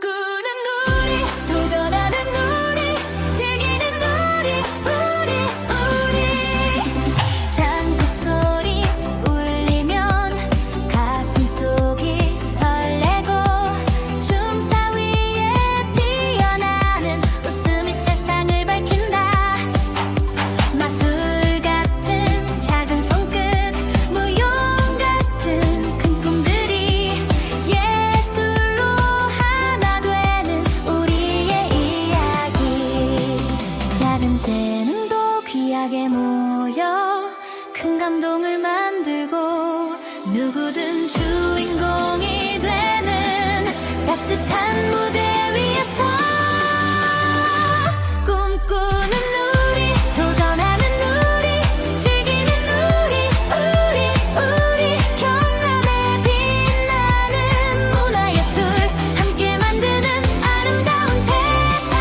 good. 함께 모여 큰 감동을 만들고 누구든 주인공이 되는 따뜻한 무대 위에서 꿈꾸는 우리 도전하는 우리 즐기는 우리 우리 우리 경남의 빛나는 문화예술 함께 만드는 아름다운 세상.